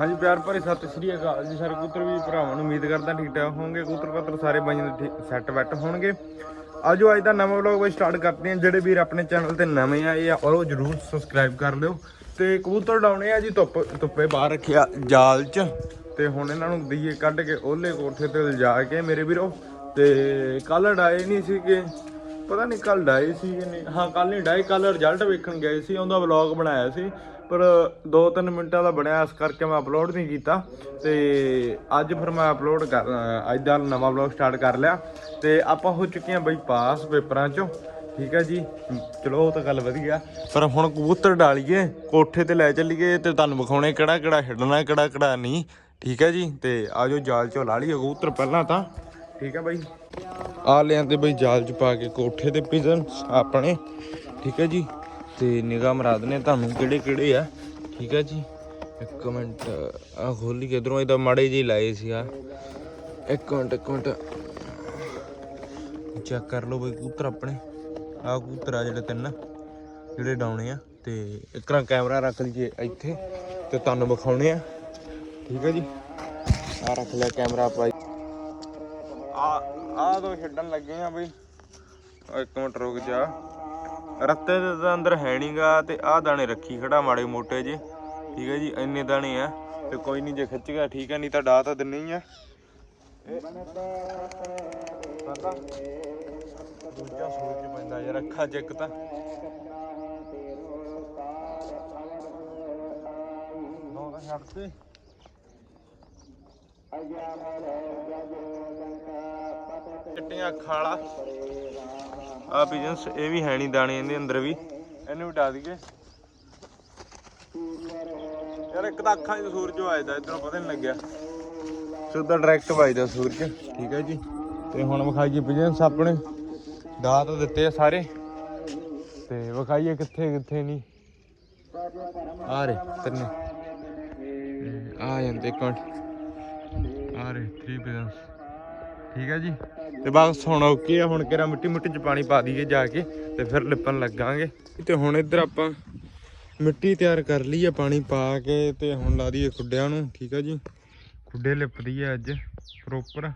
ਹਾਂਜੀ, ਪਿਆਰ ਭਰੀ ਸਤਿ ਸ਼੍ਰੀ ਅਕਾਲ ਜੀ। ਸਾਰੇ ਕਬੂਤਰ ਵੀ ਭਰਾਵਾਂ ਨੂੰ ਉਮੀਦ ਕਰਦਾ ਠੀਕ ਠਾਕ ਹੋਣਗੇ। ਕਬੂਤਰ ਪੱਤਰ ਸਾਰੇ ਬਾਈਆਂ ਦੇ ਸੈੱਟ ਵੈੱਟ ਹੋਣਗੇ। ਆਜੋ, ਅੱਜ ਦਾ ਨਵਾਂ ਵਲੌਗ ਵੀ ਸਟਾਰਟ ਕਰਦੇ ਹਾਂ। ਜਿਹੜੇ ਵੀਰ ਆਪਣੇ ਚੈਨਲ ਤੇ ਨਵੇਂ ਆਏ ਆ, ਉਹ ਜਰੂਰ ਸਬਸਕ੍ਰਾਈਬ ਕਰ ਲਿਓ। ਤੇ ਕਬੂਤਰ ਡਾਉਣੇ ਆ ਜੀ, ਧੁੱਪ, ਧੁੱਪੇ ਬਾਹਰ ਰੱਖਿਆ ਜਾਲ 'ਚ। ਤੇ ਹੁਣ ਇਹਨਾਂ ਨੂੰ ਦਈਏ ਕੱਢ ਕੇ ਓਲੇ ਕੋਠੇ ਤੇ ਲਿਜਾ ਕੇ ਮੇਰੇ ਵੀਰੋ। ਤੇ ਕੱਲ ਡਾਏ ਨਹੀਂ ਸੀਗੇ। ਪਤਾ ਨਹੀਂ ਕੱਲ ਡਾਏ ਸੀ ਕਿ ਨਹੀਂ ਹਾਂ, ਕੱਲ ਨਹੀਂ ਡਾਏ, ਕੱਲ ਰਿਜ਼ਲਟ ਵੇਖਣ ਗਏ ਸੀ। ਉਹਦਾ ਵਲੌਗ ਬਣਾਇਆ ਸੀ। ਪਰ 2-3 ਮਿੰਟਾਂ ਦਾ ਬਣਿਆ, ਇਸ ਕਰਕੇ ਮੈਂ ਅਪਲੋਡ ਨਹੀਂ ਕੀਤਾ। ਤੇ ਅੱਜ ਫਿਰ ਮੈਂ ਅਪਲੋਡ ਕਰ ਅੱਜ ਦਾ ਨਵਾਂ ਵਲੌਗ ਸਟਾਰਟ ਕਰ ਲਿਆ। ਤੇ ਆਪਾਂ ਹੋ ਚੁੱਕੇ ਹਾਂ ਬਈ ਪਾਸ ਪੇਪਰਾਂ ਚੋਂ। ਠੀਕ ਹੈ ਜੀ? ਚਲੋ, ਉਹ ਤਾਂ ਗੱਲ ਵਧੀਆ। ਪਰ ਹੁਣ ਕਬੂਤਰ ਡਾਲੀਏ, ਕੋਠੇ ਤੇ ਲੈ ਚੱਲੀਏ ਤੇ ਤੁਹਾਨੂੰ ਵਿਖਾਉਣੇ ਕਿਹੜਾ ਕਿਹੜਾ ਖੇਡਣਾ ਕਿਹੜਾ ਕਿਹੜਾ ਨਹੀਂ। ਠੀਕ ਹੈ ਜੀ? ਤੇ ਆਜੋ ਜਾਲ ਚੋਂ ਲਾ ਲਈਏ ਕਬੂਤਰ ਪਹਿਲਾਂ ਤਾਂ। ਠੀਕ ਹੈ ਬਾਈ? ਆ ਲਿਆਂਦੇ ਬਈ ਜਾਲ ਚ ਪਾ ਕੇ ਕੋਠੇ ਤੇ ਪਿਜਨ ਆਪਣੇ। ਠੀਕ ਹੈ ਜੀ? ਤੇ ਨਿਗਾਹ ਮਰਾ ਦਨੇ ਤੁਹਾਨੂੰ ਕਿਹੜੇ ਕਿਹੜੇ ਆ? ਠੀਕ ਹੈ ਜੀ। ਇੱਕ ਮਿੰਟ ਆ ਖੋਲੀ ਕਿਧਰੋਂ ਇਹਦਾ ਮਾੜੇ ਜਿਹੇ ਲਾਏ ਸੀ ਆ। ਇੱਕ ਮਿੰਟ ਇੱਕ ਮਿੰਟ। ਚੈੱਕ ਕਰ ਲਓ ਬਈ ਕਬੂਤਰ ਆਪਣੇ। ਆ ਕੂਤਰ ਆ ਜਿਹੜੇ ਤਿੰਨ, ਜਿਹੜੇ ਡਾਉਣੇ ਆ। ਤੇ ਇੱਕਰਾਂ ਕੈਮਰਾ ਰੱਖ ਲਈਏ ਇੱਥੇ ਤੇ ਤੁਹਾਨੂੰ ਵਿਖਾਉਣੇ ਆ। ਠੀਕ ਹੈ ਜੀ। ਆ ਰੱਖ ਲਿਆ ਕੈਮਰਾ ਆਪਾਂ। ਆ ਆ ਦੋ ਛੱਡਣ ਲੱਗੇ ਆ ਬਈ। ਇੱਕ ਮਿੰਟ ਰੁਕ ਜਾ। ਰੱਤੇ ਦੇ ਤਾਂ ਅੰਦਰ ਹੈ ਨਹੀਂਗਾ ਤੇ ਆਹ ਦਾਣੇ ਰੱਖੀ ਖੜਾ ਮਾੜੇ ਮੋਟੇ ਜੇ ਠੀਕ ਹੈ ਜੀ, ਇੰਨੇ ਦਾਣੇ ਆ ਤੇ ਕੋਈ ਨਹੀਂ ਜੇ ਖਿੱਚ ਗਿਆ, ਠੀਕ ਹੈ, ਨਹੀਂ ਤਾਂ ਡਾ ਤਾਂ ਦਿੰਨੇ ਹੀ ਆ। ਪਤਾ ਦੂਜਾ ਸੋਚ ਪੈਂਦਾ ਯਾਰ, ਅੱਖਾਂ ਚੱਕ ਤਾਂ। ਨੋ ਤਾਂ ਛੱਡ ਤੇ ਚਿੱਟੀਆਂ ਅੱਖਾਂ ਵਾਲਾ। ਆ ਬਿਜ਼ਨਸ ਇਹ ਵੀ ਹੈ ਨਹੀਂ ਦਾਣੇ ਇਹਦੇ ਅੰਦਰ ਵੀ। ਇਹਨੂੰ ਉਡਾ ਦਈਏ। ਯਾਰ ਇੱਕ ਤਾਂ ਅੱਖਾਂ 'ਚ ਸੂਰਜ ਵੱਜਦਾ ਇਧਰੋਂ ਪਤਾ ਨਹੀਂ ਲੱਗਿਆ। ਸਿੱਧਾ ਡਾਇਰੈਕਟ ਵੱਜਦਾ ਸੂਰਜ। ਠੀਕ ਹੈ ਜੀ। ਤੇ ਹੁਣ ਵਿਖਾਈਏ ਬਿਜ਼ਨਸ ਆਪਣੇ। ਦਾਤ ਦਿੱਤੇ ਆ ਸਾਰੇ। ਤੇ ਵਿਖਾਈਏ ਕਿੱਥੇ ਕਿੱਥੇ ਨਹੀਂ ਆ ਰੇ ਤਿੰਨੇ। ਆ ਜਾਂਦੇ ਕੰਟ ਆ ਰੇ 3 ਬਿਜ਼ਨਸ ਠੀਕ ਹੈ ਜੀ। ਤੇ ਬਸ ਹੁਣ ਓਕੇ ਆ ਹੁਣ ਕਿਹੜਾ ਮਿੱਟੀ ਮਿੱਟੀ ਚ ਪਾਣੀ ਪਾ ਦਈਏ ਜਾ ਕੇ ਤੇ ਫਿਰ ਲਿਪਣ ਲੱਗਾਂਗੇ। ਤੇ ਹੁਣ ਇੱਧਰ ਆਪਾਂ ਮਿੱਟੀ ਤਿਆਰ ਕਰ ਲਈ ਆ ਪਾਣੀ ਪਾ ਕੇ ਤੇ ਹੁਣ ਲਾ ਦਈਏ ਖੁੱਡਿਆਂ ਨੂੰ ਠੀਕ ਹੈ ਜੀ। ਖੁੱਡੇ ਲਿਪਦੀ ਆ ਅੱਜ ਪ੍ਰੋਪਰ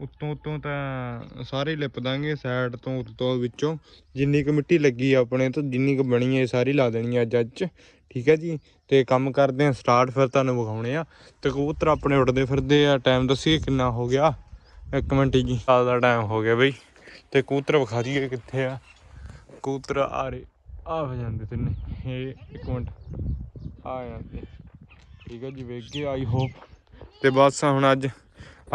ਉੱਤੋਂ ਉੱਤੋਂ ਤਾਂ ਸਾਰੇ ਲਿਪ ਦਾਂਗੇ ਸਾਈਡ ਤੋਂ ਉੱਤੋਂ ਵਿੱਚੋਂ। ਜਿੰਨੀ ਕੁ ਮਿੱਟੀ ਲੱਗੀ ਆ ਆਪਣੇ ਤੋਂ ਜਿੰਨੀ ਕੁ ਬਣੀ ਹੈ ਸਾਰੀ ਲਾ ਦੇਣੀ ਆ ਅੱਜ ਅੱਜ 'ਚ, ਠੀਕ ਹੈ ਜੀ। ਤੇ ਕੰਮ ਕਰਦੇ ਆ ਸਟਾਰਟ ਫਿਰ ਤੁਹਾਨੂੰ ਵਿਖਾਉਣੇ ਆ। ਤੇ ਕਬੂਤਰ ਆਪਣੇ ਉੱਡਦੇ ਫਿਰਦੇ ਆ ਟਾਈਮ ਦੱਸੀਏ ਕਿੰਨਾ ਹੋ ਗਿਆ। ਇੱਕ ਮਿੰਟ ਜੀ। ਆ ਦਾ ਟਾਈਮ ਹੋ ਗਿਆ ਬਈ। ਤੇ ਕੂਤਰ ਵਿਖਾ ਦਈਏ ਕਿੱਥੇ ਆ। ਕੂਤਰ ਆ ਰਹੇ। ਆ ਹੋ ਜਾਂਦੇ ਤਿੰਨੇ। ਇਹ ਇੱਕ ਮਿੰਟ। ਆ ਜਾਂਦੇ। ਠੀਕ ਹੈ ਜੀ, ਵੇਖ ਆਈ ਹੋਪ ਤੇ ਬਸ ਹੁਣ ਅੱਜ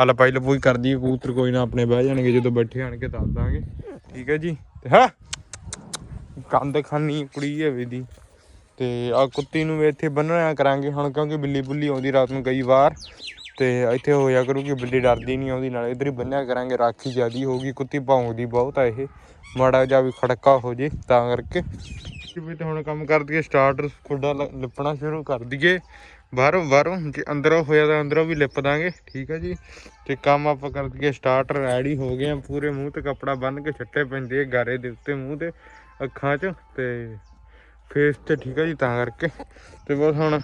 ਹਲ ਪਾਈ ਲਪੂਈ ਕਰ ਦਈਏ। ਕੂਤਰ ਕੋਈ ਨਾ ਆਪਣੇ ਬਹਿ ਜਾਣਗੇ। ਜਦੋਂ ਬੈਠੇ ਆਣ ਕੇ ਦੱਸ ਦਾਂਗੇ ਠੀਕ ਹੈ ਜੀ। ਤੇ ਹਾਂ? ਕੰਦ ਖਾਨੀ ਕੁੜੀ ਹੈ ਵੀ ਦੀ ਤੇ ਆ ਕੁੱਤੀ ਨੂੰ ਵੀ ਇੱਥੇ ਬੰਨਣਾ ਕਰਾਂਗੇ ਹੁਣ, ਕਿਉਂਕਿ ਬਿੱਲੀ ਬੁੱਲੀ ਆਉਂਦੀ ਰਾਤ ਨੂੰ ਕਈ ਵਾਰ। ਤੇ ਇੱਥੇ ਹੋਇਆ ਕਰੂਗੀ, ਬਿੱਲੀ ਡਰਦੀ ਨਹੀਂ ਆਉਂਦੀ ਨਾਲ। ਇਧਰ ਹੀ ਬੰਨਿਆ ਕਰਾਂਗੇ, ਰਾਖੀ ਜਿਆਦੀ ਹੋਗੀ ਕੁੱਤੀ ਭੌਂਕਦੀ ਬਹੁਤ ਆ ਇਹ। ਮਾੜਾ ਜਿਹਾ ਵੀ ਖੜਕਾ ਹੋ ਜੇ, ਤਾਂ ਕਰਕੇ। ਵੀ ਤੇ ਹੁਣ ਕੰਮ ਕਰ ਦਈਏ ਸਟਾਰਟ ਖੁੱਡਾ ਲ- ਲਿਪਣਾ ਸ਼ੁਰੂ ਕਰ ਦਈਏ। ਬਾਹਰੋਂ ਬਾਹਰੋਂ, ਜੇ ਅੰਦਰੋਂ ਹੋਇਆ ਤਾਂ ਅੰਦਰੋਂ ਵੀ ਲਿਪ ਦਾਂਗੇ, ਠੀਕ ਹੈ ਜੀ। ਤੇ ਕੰਮ ਆਪਾਂ ਕਰ ਦਈਏ ਸਟਾਰਟ ਰੈਡੀ ਹੋ ਗਏ ਆ, ਪੂਰੇ ਮੂੰਹ ਤੇ ਕੱਪੜਾ ਬੰਨ ਕੇ ਛੱਟੇ ਪੈਂਦੇ ਗਾਰੇ ਦੇ ਉੱਤੇ ਮੂੰਹ ਤੇ ਅੱਖਾਂ 'ਚ, ਤੇ ਫੇਸ ਤੇ, ਠੀਕ ਹੈ ਜੀ, ਤਾਂ ਕਰਕੇ। ਤੇ ਬਸ ਹੁਣ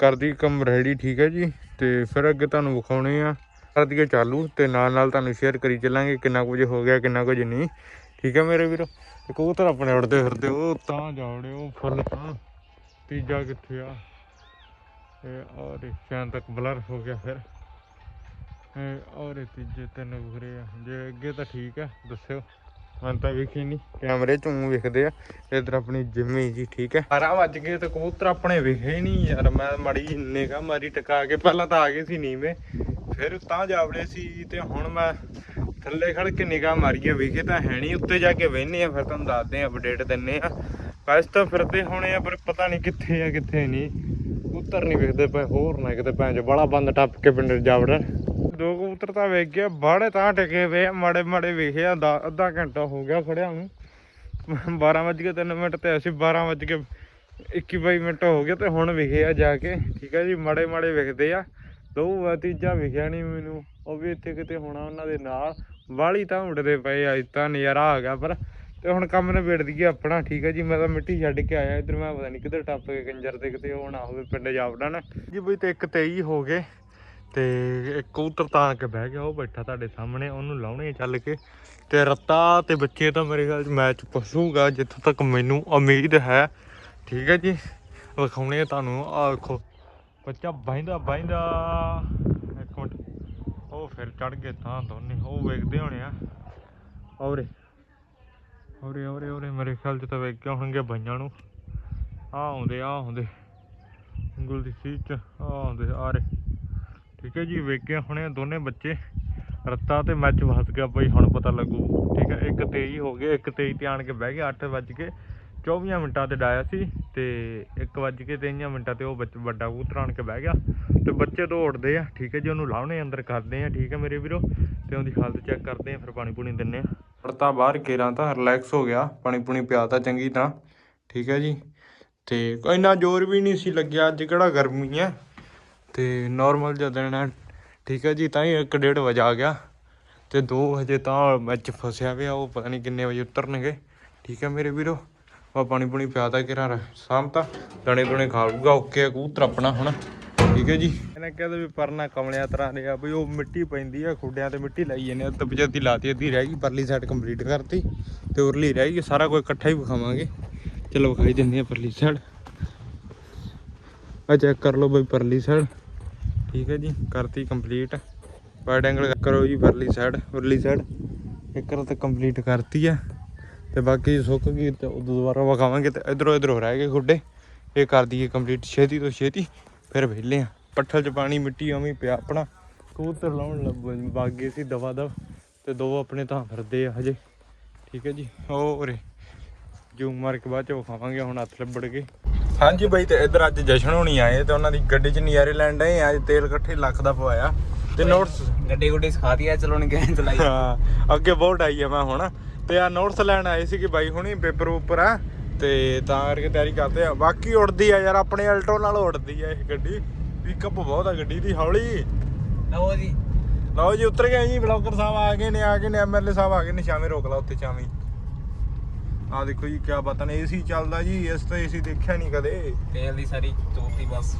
ਕਰਦੀ ਕੰਮ ਰੈਡੀ ਠੀਕ ਹੈ ਜੀ। ਤੇ ਫਿਰ ਅੱਗੇ ਤੁਹਾਨੂੰ ਵਿਖਾਉਣੇ ਆ। ਕਰ ਚਾਲੂ ਤੇ ਨਾਲ ਨਾਲ ਤੁਹਾਨੂੰ ਸ਼ੇਅਰ ਕਰੀ ਚੱਲਾਂਗੇ ਕਿੰਨਾ ਕੁਝ ਹੋ ਗਿਆ, ਕਿੰਨਾ ਕੁਝ ਨਹੀਂ। ਠੀਕ ਹੈ ਮੇਰੇ ਵੀਰੋ। ਤੇ ਕਬੂਤਰ ਆਪਣੇ ਉੜਦੇ ਫਿਰਦੇ, ਉਹ ਤਾਂ ਜਾਵੜੇ, ਉਹ ਫੁੱਲ ਤਾਂ। ਤੀਜਾ ਕਿੱਥੇ ਆ? ਇਹ ਔਰ ਸ਼ਾਨ ਤੱਕ ਬਲਰ ਹੋ ਗਿਆ ਫਿਰ। ਔਰ ਇਹ ਤੀਜੇ ਤਿੰਨ ਉਗਰੇ ਆ। ਜੇ ਅੱਗੇ ਤਾਂ ਠੀਕ ਆ ਦੱਸਿਓ। ਮੈਂ ਤਾਂ ਵੇਖੀ ਨਹੀਂ ਕੈਮਰੇ ਚੋਂ ਊਂ ਆ, ਇਧਰ ਆਪਣੀ ਜਿੰਮੀ ਜੀ, ਠੀਕ ਹੈ। 12 ਵੱਜ ਗਏ ਤੇ ਕਬੂਤਰ ਆਪਣੇ ਵਿਖੇ ਹੀ ਨਹੀਂ ਯਾਰ, ਮੈਂ ਮੜੀ ਨਿਗਾ ਮਾਰੀ ਟਕਾ ਕੇ, ਪਹਿਲਾਂ ਤਾਂ ਆ ਗਏ ਸੀ ਨੀਵੇਂ, ਫਿਰ ਤਾਂ ਜਾਵੜੇ ਸੀ ਤੇ ਹੁਣ ਮੈਂ ਥੱਲੇ ਖੜ ਕੇ ਨਿਗਾ ਮਾਰੀਏ, ਵਿਖੇ ਤਾਂ ਹੈ ਨਹੀਂ ਉੱਤੇ ਜਾ ਕੇ ਵੇਹਨੇ ਆ, ਫਿਰ ਤੁਹਾਨੂੰ ਦੱਸਦੇ ਆ ਅਪਡੇਟ ਦਿੰਨੇ ਆ। ਬਸ ਤਾਂ ਫਿਰਦੇ ਹੋਣੇ ਆ, ਪਰ ਪਤਾ ਨਹੀਂ ਕਿੱਥੇ ਆ, ਕਿੱਥੇ ਨਹੀਂ। ਕਬੂਤਰ ਨਹੀਂ ਵੇਖਦੇ ਪਏ, ਹੋਰ ਨਾ ਕਿਤੇ ਭੈਣ ਚ ਬੜਾ ਬੰਦ ਟੱਪ ਕੇ ਪਿੰਡ ਜਾਵੜਨ। ਦੋ ਕਬੂਤਰ ਤਾਂ ਵੇਖ ਗਿਆ ਬਾੜੇ ਤਾਂ ਟਕੇ ਪਏ ਮਾੜੇ ਮਾੜੇ ਵੇਖਿਆ ਅੱਧਾ ਘੰਟਾ ਹੋ ਗਿਆ ਖੜਿਆ ਨੂੰ। 12 ਵੱਜ ਕੇ 3 ਮਿੰਟ ਤੇ, ਅਸੀਂ 12 ਵੱਜ ਕੇ 21 22 ਮਿੰਟ ਹੋ ਗਏ ਤੇ ਹੁਣ ਵਿਖੇ ਆ ਜਾ ਕੇ। ਠੀਕ ਹੈ ਜੀ, ਮਾੜੇ ਮਾੜੇ ਵਿਖਦੇ ਆ। ਦੋ ਆ, ਤੀਜਾ ਵਿਖਿਆ ਨਹੀਂ ਮੈਨੂੰ। ਉਹ ਵੀ ਇੱਥੇ ਕਿਤੇ ਹੋਣਾ ਉਹਨਾਂ ਦੇ ਨਾਲ। ਵਾਲੀ ਤਾਂ ਉੱਡਦੇ ਪਏ ਆ, ਅੱਜ ਤਾਂ ਨਜ਼ਾਰਾ ਆ ਗਿਆ, ਪਰ ਤੇ ਹੁਣ ਕੰਮ ਨਿਬੇੜ ਦਈਏ ਆਪਣਾ, ਠੀਕ ਹੈ ਜੀ। ਮੈਂ ਤਾਂ ਮਿੱਟੀ ਛੱਡ ਕੇ ਆਇਆ, ਇਧਰ ਮੈਂ ਪਤਾ ਨਹੀਂ ਕਿੱਧਰ ਟੱਪ ਕੇ ਕੰਜਰ ਤੇ ਕਿਤੇ ਉਹ ਨਾ ਹੋਵੇ, ਪਿੰਡ ਜਾਵੜਾ ਨਾ। ਜੀ ਬਈ ਤੇ ਇੱਕ ਤੇਈ ਹੋ ਗਏ। ਤੇ ਇੱਕ ਕਬੂਤਰ ਤਾਂ ਕੇ ਬਹਿ ਗਿਆ, ਉਹ ਬੈਠਾ ਤੁਹਾਡੇ ਸਾਹਮਣੇ, ਉਹਨੂੰ ਲਾਉਣੇ ਆ ਚੱਲ ਕੇ। ਤੇ ਰੱਤਾ ਤੇ ਬੱਚੇ ਤਾਂ ਮੇਰੇ ਖਿਆਲ ਚ ਮੈਚ ਪਸੂਗਾ ਜਿੱਥੋਂ ਤੱਕ ਮੈਨੂੰ ਉਮੀਦ ਹੈ। ਠੀਕ ਹੈ ਜੀ, ਵਿਖਾਉਣੇ ਆ ਤੁਹਾਨੂੰ ਆ ਵੇਖੋ। ਬੱਚਾ ਬਹਿੰਦਾ ਬਹਿੰਦਾ। ਇੱਕ ਮਿੰਟ। ਉਹ ਫਿਰ ਚੜ ਗਏ ਤਾਂ ਦੋਨੇ, ਉਹ ਵੇਖਦੇ ਹੋਣੇ ਆ। ਔਰੇ ਔਰੇ ਔਰੇ ਔਰੇ, ਮੇਰੇ ਖਿਆਲ ਚ ਤਾਂ ਵੇਖ ਕੇ ਹੋਣਗੇ ਬਈਆਂ ਨੂੰ। ਆ ਆਉਂਦੇ ਆ ਆਉਂਦੇ। ਗੁਲਦੀ ਦੀ ਸੀਟ ਆ ਆਉਂਦੇ ਆ ਰਹੇ। ਠੀਕ ਹੈ ਜੀ, ਵੇਖਿਆ ਹੁਣੇ ਦੋਨੇ ਬੱਚੇ। ਰੱਤਾ ਤੇ ਮੈਚ ਫਸ ਗਿਆ ਬਈ, ਹੁਣ ਪਤਾ ਲੱਗੂ। ਠੀਕ ਹੈ, ਇੱਕ ਤੇਈ ਹੋ ਗਏ, ਇੱਕ ਤੇਈ ਤੇ ਆਣ ਕੇ ਬਹਿ ਗਿਆ 8 ਵੱਜ ਕੇ 24 ਮਿੰਟਾਂ ਤੇ ਡਾਇਆ ਸੀ ਤੇ 1 ਵੱਜ ਕੇ 23 ਮਿੰਟਾਂ ਤੇ ਉਹ ਬੱਚ- ਵੱਡਾ ਕਬੂਤਰ ਆਣ ਕੇ ਬਹਿ ਗਿਆ। ਤੇ ਬੱਚੇ ਤੋਂ ਉੱਡਦੇ ਆ, ਠੀਕ ਹੈ ਜੀ, ਉਹਨੂੰ ਲਾਉਣੇ ਅੰਦਰ ਕਰਦੇ ਆ, ਠੀਕ ਹੈ ਮੇਰੇ ਵੀਰੋ। ਤੇ ਉਹਦੀ ਹਾਲਤ ਚੈੱਕ ਕਰਦੇ ਆ, ਫਿਰ ਪਾਣੀ ਪੂਣੀ ਦਿੰਨੇ ਆ। ਪੜਤਾ ਬਾਹਰ ਕੇਰਾਂ ਤਾਂ ਰਿਲੈਕਸ ਹੋ ਗਿਆ, ਪਾਣੀ ਪੂਣੀ ਪਿਆਤਾ ਚੰਗੀ ਤਾਂ ਠੀਕ ਹੈ ਜੀ, ਤੇ ਇੰਨਾ ਜ਼ੋਰ ਵੀ ਨਹੀਂ ਸੀ ਲੱਗਿਆ, ਅੱਜ ਕਿਹੜਾ ਗਰਮੀ ਹੈ। ਤੇ ਨਾਰਮਲ ਜਿਹਾ ਦਿਨ ਹੈ। ਠੀਕ ਹੈ ਜੀ, ਤਾਂ ਹੀ 1:30 ਵਜੇ ਆ ਗਿਆ। ਤੇ 2 ਵਜੇ ਤਾਂ ਵਿੱਚ ਫਸਿਆ ਪਿਆ, ਉਹ ਪਤਾ ਨਹੀਂ ਕਿੰਨੇ ਵਜੇ ਉਤਰਨਗੇ। ਠੀਕ ਹੈ ਮੇਰੇ ਵੀਰੋ ਆ ਪਾਣੀ ਪੂਣੀ ਪਿਆਦਾ ਕਿਰਾਂ ਸ਼ਾਮ ਤਾਂ ਦਣੇ ਦੁਣੇ ਖਾ ਲੂਗਾ ਓਕੇ ਆ ਕਬੂਤਰ ਆਪਣਾ ਹੁਣ। ਠੀਕ ਹੈ ਜੀ। ਇਹਨੇ ਕਹਿੰਦੇ ਵੀ ਪਰਨਾ ਕਮਲਿਆਂ ਤਰ੍ਹਾਂ ਦੇ ਆ ਬਈ ਉਹ ਮਿੱਟੀ ਪੈਂਦੀ ਆ ਖੁੱਡਿਆਂ ਤੇ ਮਿੱਟੀ ਲਾਈ ਜਾਂਦੇ ਆ ਤੇ ਪਜਤੀ ਲਾਤੀ, ਅੱਧੀ ਰਹਿ ਗਈ, ਪਰਲੀ ਸਾਈਡ ਕੰਪਲੀਟ ਕਰਤੀ ਤੇ ਉਰਲੀ ਰਹਿ ਗਈ, ਸਾਰਾ ਕੁਝ ਇਕੱਠਾ ਹੀ ਵਿਖਾਵਾਂਗੇ। ਚਲੋ ਵਿਖਾਈ ਦਿੰਦੇ ਆ ਪਰਲੀ ਸਾਈਡ ਆ ਚੈੱਕ ਕਰ ਲਓ ਬਈ ਪਰਲੀ ਸਾਈਡ ਠੀਕ ਹੈ ਜੀ, ਕਰਤੀ ਕੰਪਲੀਟ ਵਾਈਡ ਐਂਗਲ ਕਰੋ ਜੀ ਵਰਲੀ ਸਾਈਡ ਉਰਲੀ ਸਾਈਡ ਇੱਕ ਰ ਤਾਂ ਕੰਪਲੀਟ ਕਰਤੀ ਆ ਤੇ ਬਾਕੀ ਸੁੱਕ ਗਈ ਤੇ ਉਦੋਂ ਦੁਬਾਰਾ ਵਿਖਾਵਾਂਗੇ ਤੇ ਇਧਰੋਂ ਇਧਰੋਂ ਰਹਿ ਗਏ ਖੁੱਡੇ। ਇਹ ਕਰ ਦਈਏ ਕੰਪਲੀਟ ਛੇਤੀ ਤੋਂ ਛੇਤੀ ਫਿਰ ਵਿਹਲੇ ਆ ਪੱਠਲ 'ਚ ਪਾਣੀ, ਮਿੱਟੀ ਉਵੇਂ ਪਿਆ ਆਪਣਾ। ਕਬੂਤਰ ਲਾਉਣ ਲੱਗ ਬਾਗੇ ਸੀ ਦਵਾ ਦਵ। ਤੇ ਦੋ ਆਪਣੇ ਤਾਂ ਫਿਰਦੇ ਆ ਹਜੇ। ਠੀਕ ਹੈ ਜੀ, ਹੋਰ ਜੂਮ ਮਾਰ ਕੇ ਬਾਅਦ ਚ ਵਿਖਾਵਾਂਗੇ, ਹੁਣ ਹੱਥ ਲੱਭੜ ਕੇ। ਹਾਂਜੀ ਬਾਈ ਤੇ ਇੱਧਰ ਅੱਜ ਜਸ਼ਨ ਹੋਣੀ ਆਏ ਤੇ ਉਹਨਾਂ ਦੀ ਗੱਡੀ 'ਚ ਨਜ਼ਾਰੇ ਲੈਣ ਡਏ ਆ। ਅੱਜ ਤੇਲ ਇਕੱਠੇ ਲੱਖ ਦਾ ਪਵਾਇਆ। ਤੇ ਨੋਟਸ ਗੱਡੀ ਗੁੱਡੀ ਸਿਖਾ ਦਿਆ ਚਲਾਉਣੀ ਕਿਵੇਂ ਚਲਾਈ। ਹਾਂ ਅੱਗੇ ਬਹੁਤ ਆਈ ਆ ਮੈਂ ਹੁਣ। ਤੇ ਆ ਨੋਟਸ ਲੈਣ ਆਏ ਸੀ ਕਿ ਬਾਈ ਹੁਣੀ ਪੇਪਰ ਉੱਪਰ ਆ। ਤੇ ਤਾਂ ਕਰਕੇ ਤਿਆਰੀ ਕਰਦੇ ਆ। ਬਾਕੀ ਉੜਦੀ ਆ ਯਾਰ ਆਪਣੇ ਅਲਟੋ ਨਾਲ ਉੜਦੀ ਆ ਇਹ ਗੱਡੀ। ਪਿਕਅਪ ਬਹੁਤ ਆ ਗੱਡੀ ਦੀ ਹੌਲੀ। ਲਓ ਜੀ। ਲਓ ਜੀ ਉਤਰ ਗਏ ਜੀ ਬਲੌਗਰ ਸਾਹਿਬ ਆ ਗਏ ਨੇ ਆ ਗਏ ਨੇ ਐਮਐਲਏ ਸਾਹਿਬ ਆ ਗਏ ਨੇ ਸ਼ਾਮੇ ਰੋਕ ਲਾ ਉੱਥੇ ਚਾਵੀਂ ਆ ਦੇਖੋ ਜੀ ਕੀ ਬਾਤਾਂ ਨੇ ਏਸੀ ਚੱਲਦਾ ਜੀ ਇਸ ਤਾਂ ਏਸੀ ਦੇਖਿਆ ਨਹੀਂ ਕਦੇ। ਤੇਲ ਦੀ ਸਾਰੀ ਚੋਤੀ ਬਸ।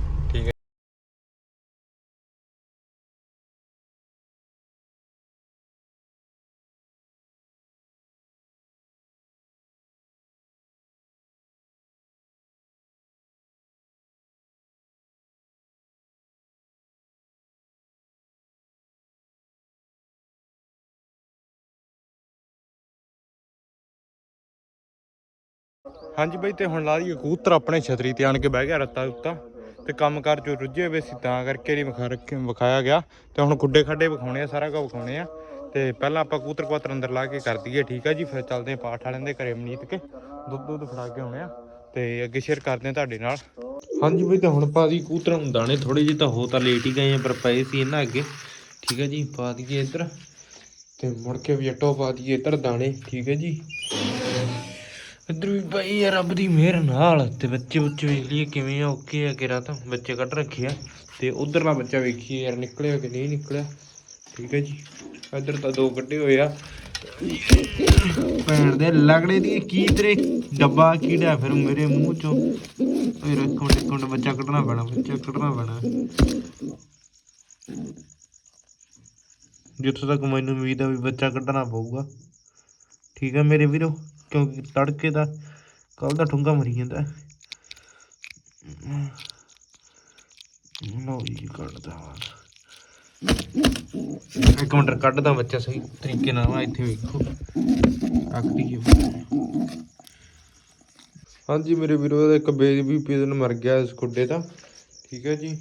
ਹਾਂਜੀ ਬਾਈ, ਤੇ ਹੁਣ ਲਾ ਦਈਏ ਕਬੂਤਰ ਆਪਣੇ ਛਤਰੀ ਤੇ ਆਣ ਕੇ ਬਹਿ ਗਿਆ ਰੱਤਾ ਉੱਤਾ ਤੇ ਕੰਮਕਾਰ ਚ ਰੁੱਝੇ ਹੋਏ ਸੀ, ਤਾਂ ਕਰਕੇ ਨਹੀਂ ਵਿਖਾ ਰੱਖੇ ਵਿਖਾਇਆ ਗਿਆ। ਤੇ ਹੁਣ ਗੁੱਡੇ ਖੱਡੇ ਵਿਖਾਉਣੇ ਆ, ਸਾਰਾ ਕੁਝ ਵਿਖਾਉਣੇ ਆ। ਤੇ ਪਹਿਲਾਂ ਆਪਾਂ ਕਬੂਤਰ ਕਬੂਤਰ ਅੰਦਰ ਲਾ ਕੇ ਕਰ ਦਈਏ, ਠੀਕ ਆ ਜੀ? ਫਿਰ ਚੱਲਦੇ ਆ ਪਾਠ ਵਾਲਿਆਂ ਦੇ ਘਰੇ ਮਨੀਤ ਕੇ। ਦੁੱਧ ਦੁੱਧ ਫੜਾ ਕੇ ਆਉਣੇ ਆ। ਤੇ ਅੱਗੇ ਸ਼ੇਅਰ ਕਰਦੇ ਆ ਤੁਹਾਡੇ ਨਾਲ। ਹਾਂਜੀ ਬਈ, ਤਾਂ ਹੁਣ ਪਾ ਦੀ ਕਬੂਤਰਾਂ ਨੂੰ ਦਾਣੇ ਥੋੜੇ ਜਿਹੇ, ਤਾਂ ਹੋ ਤਾਂ ਲੇਟ ਹੀ ਗਏ ਆ, ਪਰ ਪਏ ਸੀ ਇਹਨਾਂ ਅੱਗੇ। ਠੀਕ ਹੈ ਜੀ, ਪਾ ਦਈਏ ਇੱਧਰ। ਤੇ ਮੁੜ ਕੇ ਵੀ ਅਟੋ ਪਾ ਦਈਏ ਇੱਧਰ ਦਾਣੇ, ਠੀਕ ਹੈ ਜੀ? ਇੱਧਰ ਵੀ ਭਾਈ ਯਾਰ ਰੱਬ ਦੀ ਮਿਹਰ ਨਾਲ ਤੇ ਬੱਚੇ ਬੱਚੇ ਵੇਖ ਲਈਏ ਕਿਵੇਂ ਆ ਓਕੇ ਆ ਕਿਰਾ ਤਾਂ। ਬੱਚੇ ਕੱਢ ਰੱਖੇ ਆ ਤੇ ਉਧਰਲਾ ਬੱਚਾ ਵੇਖੀਏ ਯਾਰ ਨਿਕਲਿਆ ਕਿ ਨਹੀਂ ਨਿਕਲਿਆ। ਠੀਕ ਹੈ ਜੀ। ਇੱਧਰ ਤਾਂ ਦੋ ਕੱਢੇ ਹੋਏ ਆ। ਭੈਣ ਦੇ ਲਗੜੇ ਦੀ ਕੀ ਤੇਰੇ ਡੱਬਾ ਕੀੜਾ ਫਿਰ ਮੇਰੇ ਮੂੰਹ ਚੋਂ ਓਏ ਰੱਖੋ ਟਿਕੋਂ ਬੱਚਾ ਕੱਢਣਾ ਪੈਣਾ, ਬੱਚਾ ਕੱਢਣਾ ਪੈਣਾ। ਜਿੱਥੋਂ ਤੱਕ ਮੈਨੂੰ ਉਮੀਦ ਆ ਵੀ ਬੱਚਾ ਕੱਢਣਾ ਪਊਗਾ। ਠੀਕ ਹੈ ਮੇਰੇ ਵੀਰੋ। ਕਿਉਂਕਿ ਤੜਕੇ ਦਾ ਕੱਲ ਦਾ ਠੁੰਗਾ ਮਰੀ ਜਾਂਦਾ। ਲਓ ਜੀ, ਕੱਢਦਾ ਇੱਕ ਮਿੰਟ, ਕੱਢਦਾ ਬੱਚਾ ਸਹੀ ਤਰੀਕੇ ਨਾਲ ਇੱਥੇ ਵੇਖੋ। ਰੱਖ ਦਈਏ ਹਾਂਜੀ ਮੇਰੇ ਵੀਰੋ, ਇਹਦਾ ਇੱਕ ਬੇਬੀ ਪੀਜ਼ਨ ਮਰ ਗਿਆ ਇਸ ਖੁੱਡੇ ਦਾ। ਠੀਕ ਹੈ ਜੀ।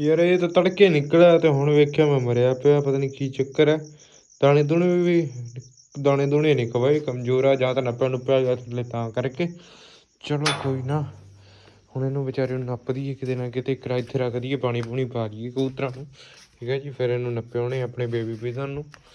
ਯਾਰ, ਇਹ ਤਾਂ ਤੜਕੇ ਨਿਕਲਿਆ ਤੇ ਹੁਣ ਵੇਖਿਆ ਮੈਂ ਮਰਿਆ ਪਿਆ, ਪਤਾ ਨਹੀਂ ਕੀ ਚੱਕਰ ਹੈ। ਦਾਣੇ ਦੁਣੇ ਵੀ ਦਾਣੇ ਦੁਣੇ ਨਹੀਂ ਕਵਾਏ ਕਮਜ਼ੋਰ ਆ, ਜਾਂ ਤਾਂ ਨੱਪਿਆ ਨੁੱਪਿਆ ਗਿਆ ਥੱਲੇ ਤਾਂ ਕਰਕੇ। ਚਲੋ ਕੋਈ ਨਾ, ਹੁਣ ਇਹਨੂੰ ਵਿਚਾਰੇ ਨੂੰ ਨੱਪ ਦਈਏ ਕਿਤੇ ਨਾ ਕਿਤੇ ਕਿਰਾ ਇੱਥੇ ਰੱਖ ਦਈਏ, ਪਾਣੀ ਪੂਣੀ ਪਾ ਦਈਏ ਕਬੂਤਰਾਂ ਨੂੰ। ਠੀਕ ਹੈ ਜੀ, ਫਿਰ ਇਹਨੂੰ ਨੱਪਿਆਉਣੇ ਆਪਣੇ ਬੇਬੀ ਪੀਜ਼ਨ ਨੂੰ।